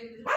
Why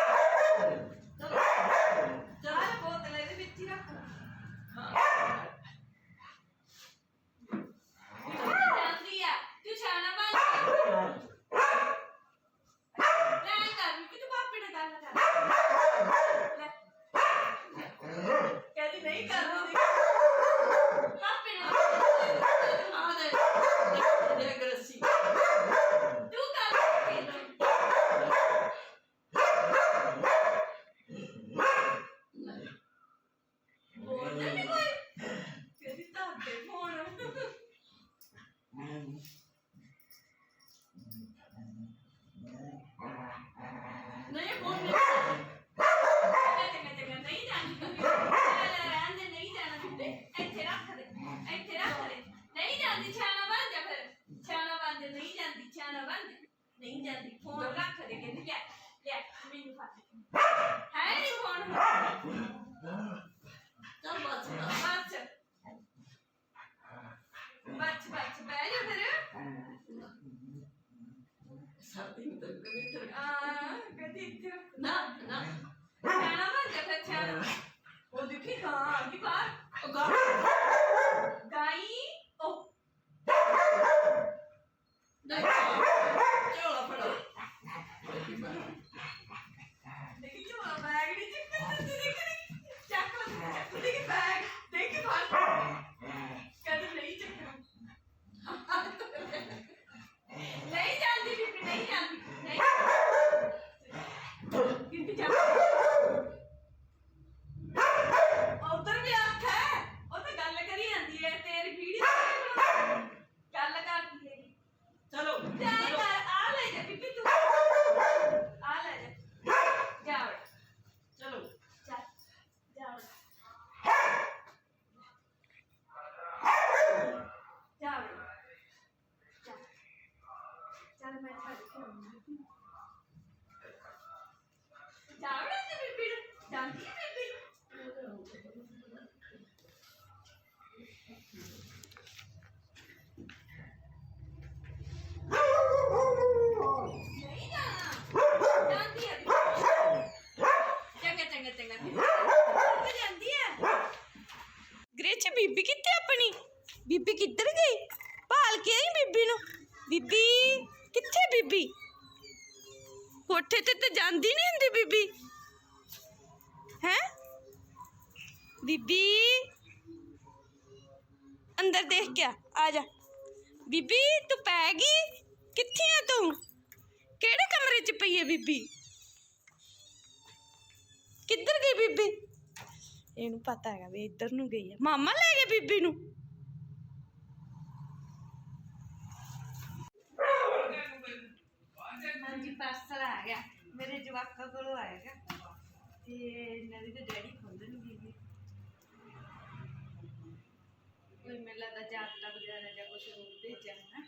ਕਿੱਧਰ ਗਈ ਬੀਬੀ? ਇਹਨੂੰ ਪਤਾ ਹੈਗਾ ਵੀ ਇੱਧਰ ਨੂੰ ਗਈ ਹੈ ਮਾਮਾ ਲੈ ਗਿਆ ਬੀਬੀ ਨੂੰ? ਹਾਂਜੀ ਪਾਰਸਲ ਆ ਗਿਆ। ਮੇਰੇ ਜਵਾਕਾਂ ਕੋਲੋਂ ਆਏਗਾ ਤੇ ਨਵੀ ਤੇ ਡੈਡੀ ਖੋਲਣਗੇ ਜੀ ਕੋਈ ਮੈਨੂੰ ਲੱਗਦਾ ਜਾਪਦਾ ਵਗੈਰਾ ਜਾਂ ਕੁਝ ਹੋਰ ਭੇਜਿਆ ਹੈ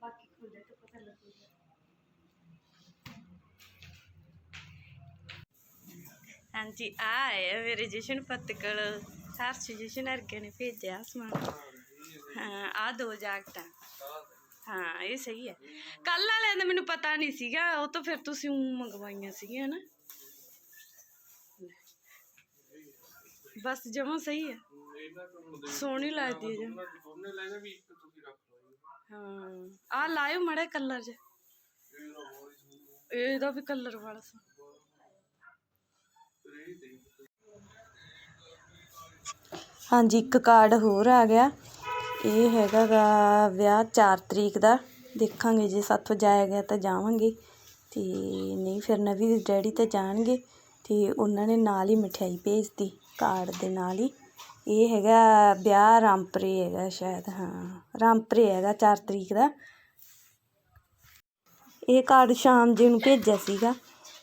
ਬਾਕੀ ਖੋਲੇ ਤਾਂ ਪਤਾ ਲੱਗੂਗਾ। ਹਾਂਜੀ ਆ ਹੈ ਮੇਰੇ ਜਸ਼ਨ ਪੱਤਕਲ ਹਰਸ਼ ਜਸ਼ਨ ਅਰਗੇ ਨੇ ਭੇਜਿਆ ਸਮਾਨ। ਹਾਂ ਆ ਦੋ ਜਾਕਟਾਂ। ਹਾਂ, ਇਹ ਸਹੀ ਹੈ। ਕੱਲ ਵਾਲਿਆਂ ਦਾ ਮੈਨੂੰ ਪਤਾ ਨਹੀਂ ਸੀਗਾ, ਉਹ ਤਾਂ ਫਿਰ ਤੁਸੀਂ ਊਂ ਮੰਗਵਾਈਆਂ ਸੀਗੀਆਂ ਨਾ। ਬਸ ਜਮਾ ਸਹੀ ਹੈ। ਸੋਹਣੀ ਲੱਗਦੀ ਹੈ ਜਮਾਂ। ਦੋਨੇ ਲੈਣੇ ਵੀ ਇੱਕ ਤੁਸੀਂ ਰੱਖ ਲਓ ਹਾਂ ਆ ਲਾਇਓ ਮੜਾ ਕਲਰ ਚ ਇਹਦਾ ਵੀ ਕਲਰ ਵਾਲਾ ਸੋਹਣਾ। ਹਾਂਜੀ, ਇੱਕ ਕਾਰਡ ਹੋਰ ਆ ਗਿਆ। ਇਹ ਹੈਗਾ ਗਾ ਵਿਆਹ 4 ਤਰੀਕ ਦਾ। ਦੇਖਾਂਗੇ ਜੇ ਸਾਥੋਂ ਜਾਇਆ ਗਿਆ ਤਾਂ ਜਾਵਾਂਗੇ। ਤੇ ਨਹੀਂ ਫਿਰ ਨਵੀਂ ਦੇ ਡੈਡੀ ਤਾਂ ਜਾਣਗੇ। ਤੇ ਉਹਨਾਂ ਨੇ ਨਾਲ ਹੀ ਮਠਿਆਈ ਭੇਜਤੀ ਕਾਰਡ ਦੇ ਨਾਲ ਹੀ। ਇਹ ਹੈਗਾ ਵਿਆਹ ਰਾਮਪੁਰੇ ਹੈਗਾ ਸ਼ਾਇਦ, ਹਾਂ। ਰਾਮਪੁਰੇ ਹੈਗਾ 4 ਤਰੀਕ ਦਾ। ਇਹ ਕਾਰਡ ਸ਼ਾਮ ਜੀ ਨੂੰ ਭੇਜਿਆ ਸੀਗਾ।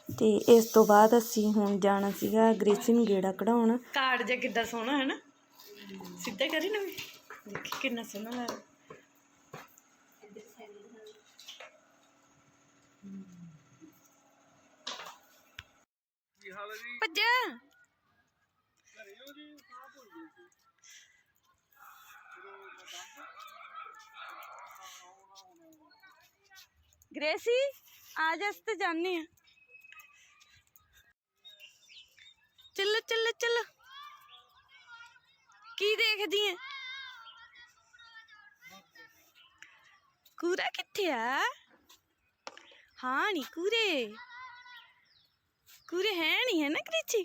ਤੇ ਇਸ ਤੋਂ ਬਾਅਦ ਅਸੀਂ ਹੁਣ ਜਾਣਾ ਸੀਗਾ ਗ੍ਰੇਸੀ ਨੂੰ ਗੇੜਾ ਕਢਾਉਣ। ਕਾਰਡ ਜੇ ਕਿੱਦਾਂ ਸੋਹਣਾ ਹੈ ਨਾ? ਸਿੱਧਾ ਕਰੀ ਨਾ ਦੇਖੀ ਕਿੰਨਾ ਸੋਹਣਾ ਲੱਗਦਾ। ਕੀ ਹਾਲ ਹੈ ਜੀ ਭੱਜਾ। ਘਰੇ ਹੋ ਜੀ ਸਾਹ ਭੁੱਲ ਗਏ ਸੀ ਚਲੋ ਮੈਂ ਕੰਮ ਗ੍ਰੇਸੀ, ਆ ਜਾ ਅਸੀਂ ਤੇ ਜਾਣੇ ਆ ਚੱਲ ਚੱਲ ਚੱਲ ਕੀ ਦੇਖਦੀ ਐ ਕੂਰਾ ਕਿੱਥੇ ਆ ਹਾਂ ਨੀ ਕੂਰੇ ਕੂਰੇ ਹੈ ਨਹੀਂ ਹੈ ਨਾ ਕ੍ਰਿਚੀ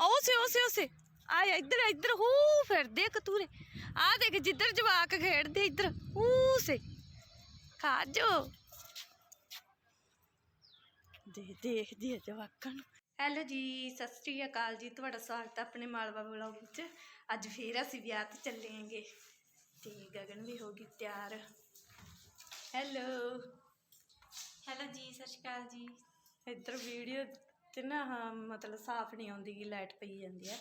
ਉਸੇ ਉਸੇ ਉਸੇ ਆ ਇੱਧਰ ਇੱਧਰ ਹੂ ਫਿਰਦੇ ਆ ਕਤੂਰੇ ਆ ਦੇਖ ਜਿੱਧਰ ਜਵਾਕ ਖੇਡਦੇ ਇੱਧਰ ਉਸੇ ਖਾ ਜੋ ਦੇ ਦੇਖਦੀ ਆ ਜਵਾਕਾਂ ਨੂੰ ਹੈਲੋ ਜੀ ਸਤਿ ਸ੍ਰੀ ਅਕਾਲ ਜੀ। ਤੁਹਾਡਾ ਸਵਾਗਤ ਹੈ ਆਪਣੇ ਮਾਲਵਾ ਵਲੌਗ ਵਿੱਚ। ਅੱਜ ਫੇਰ ਅਸੀਂ ਵਿਆਹ ਤੇ ਚੱਲੇਂਗੇ। ਤੇ ਗਗਨ ਵੀ ਹੋ ਗਈ ਤਿਆਰ। ਹੈਲੋ। ਹੈਲੋ ਜੀ ਸਤਿ ਸ਼੍ਰੀ ਅਕਾਲ ਜੀ। ਇੱਧਰ ਵੀਡੀਓ ਤੇ ਨਾ ਹਾਂ ਮਤਲਬ ਸਾਫ਼ ਨਹੀਂ ਆਉਂਦੀ ਗੀ ਲਾਈਟ ਪਈ ਜਾਂਦੀ ਆ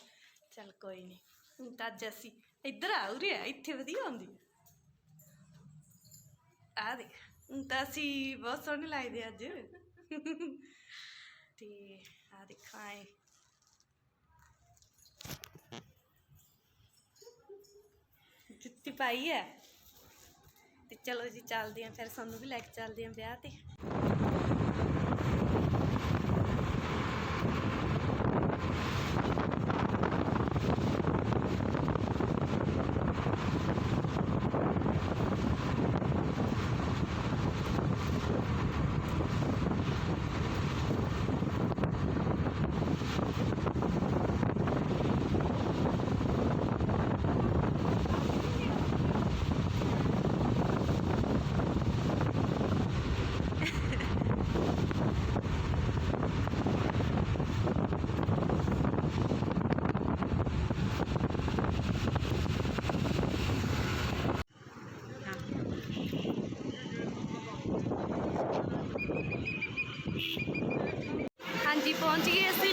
ਚੱਲ ਕੋਈ ਨਹੀਂ। ਤਾਂ ਅੱਜ ਅਸੀਂ ਇੱਧਰ ਆ ਉਰੇ ਆ ਇੱਥੇ ਵਧੀਆ ਆਉਂਦੀ ਆ ਆ ਦੇਖ ਤਾਂ ਅਸੀਂ ਬਹੁਤ ਸੋਹਣੇ ਲੱਗਦੇ ਅੱਜ। ਤੇ ਆ ਦੇਖਾਂ ਜੁੱਤੀ ਪਾਈ ਹੈ। ਤੇ ਚਲੋ ਜੀ, ਚੱਲਦੇ ਆਂ ਫਿਰ ਸਾਨੂੰ ਵੀ ਲੈ ਕੇ ਚੱਲਦੇ ਆਂ ਵਿਆਹ ਤੇ। ਹਾਂਜੀ ਪਹੁੰਚ ਗਏ ਅਸੀਂ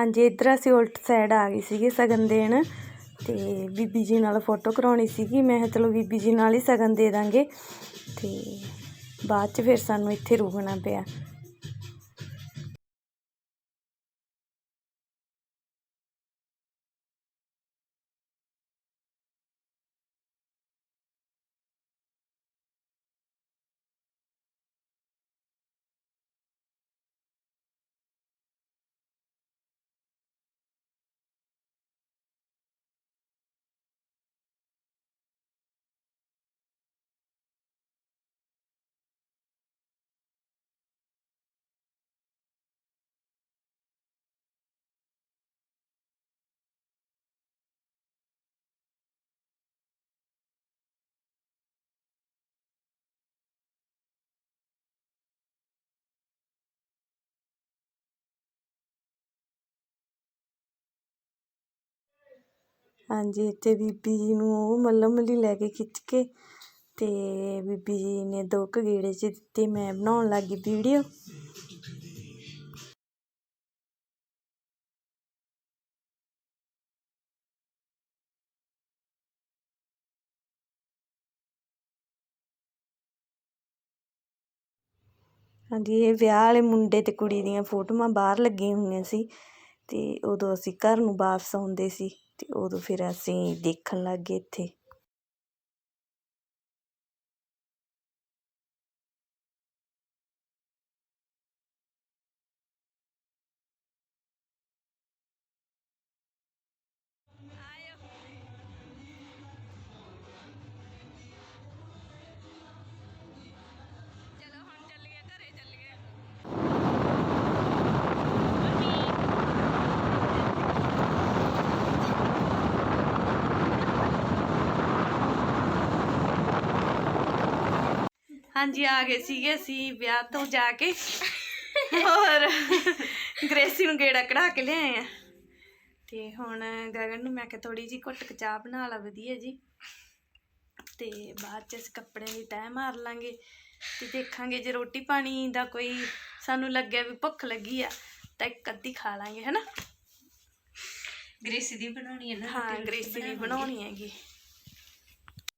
ਹਾਂਜੀ, ਇੱਧਰ ਅਸੀਂ ਉਲਟ ਸਾਈਡ ਆ ਗਏ ਸੀਗੇ ਸਗਨ ਦੇਣ ਤੇ ਬੀਬੀ ਜੀ ਨਾਲ ਫੋਟੋ ਕਰਾਉਣੀ ਸੀਗੀ। ਮੈਂ ਕਿਹਾ ਚਲੋ ਬੀਬੀ ਜੀ ਨਾਲ ਹੀ ਸਗਨ ਦੇ ਦਾਂਗੇ ਤੇ ਬਾਅਦ ਚ ਫਿਰ ਸਾਨੂੰ ਇੱਥੇ ਰੁਕਣਾ ਪਿਆ। ਹਾਂਜੀ, ਇੱਥੇ ਬੀਬੀ ਜੀ ਨੂੰ ਉਹ ਮੱਲੋ ਮੱਲੀ ਲੈ ਕੇ ਖਿੱਚ ਕੇ ਤੇ ਬੀਬੀ ਜੀ ਨੇ ਦੋ ਕੁ ਗੇੜੇ ਚ ਦਿੱਤੇ, ਮੈਂ ਬਣਾਉਣ ਲੱਗ ਗਈ ਵੀਡੀਓ। ਹਾਂਜੀ, ਇਹ ਵਿਆਹ ਵਾਲੇ ਮੁੰਡੇ ਤੇ ਕੁੜੀ ਦੀਆਂ ਫੋਟੋਆਂ ਬਾਹਰ ਲੱਗੀਆਂ ਹੋਈਆਂ ਸੀ ਤੇ ਉਦੋਂ ਅਸੀਂ ਘਰ ਨੂੰ ਵਾਪਸ ਆਉਂਦੇ ਸੀ। ਅਤੇ ਉਦੋਂ ਫਿਰ ਅਸੀਂ ਦੇਖਣ ਲੱਗ ਗਏ ਇੱਥੇ। ਹਾਂਜੀ ਆ ਗਏ ਸੀਗੇ ਅਸੀਂ ਵਿਆਹ ਤੋਂ ਜਾ ਕੇ। ਔਰ ਗ੍ਰੇਸੀ ਨੂੰ ਗੇੜਾ ਕਢਾ ਕੇ ਲਿਆਏ ਆ। ਤੇ ਹੁਣ ਗਗਨ ਨੂੰ ਮੈਂ ਕਿਹਾ ਥੋੜੀ ਜੀ ਘੁੱਟ ਕੇ ਚਾਹ ਬਣਾ ਲਾ ਵਧੀਆ ਜੀ। ਤੇ ਬਾਅਦ ਚ ਅਸੀਂ ਕੱਪੜਿਆਂ ਦੀ ਤੈਅ ਮਾਰ ਲਾਂਗੇ ਤੇ ਦੇਖਾਂਗੇ ਜੇ ਰੋਟੀ ਪਾਣੀ ਦਾ ਕੋਈ ਸਾਨੂੰ ਲੱਗਿਆ ਵੀ ਭੁੱਖ ਲੱਗੀ ਆ ਤਾਂ ਇੱਕ ਅੱਧੀ ਖਾ ਲਾਂਗੇ ਹਨਾ? ਗ੍ਰੇਸੀ ਦੀ ਬਣਾਉਣੀ ਹੈ ਨਾ ਹਾਂ ਗ੍ਰੇਸੀ ਦੀ ਬਣਾਉਣੀ ਹੈਗੀ।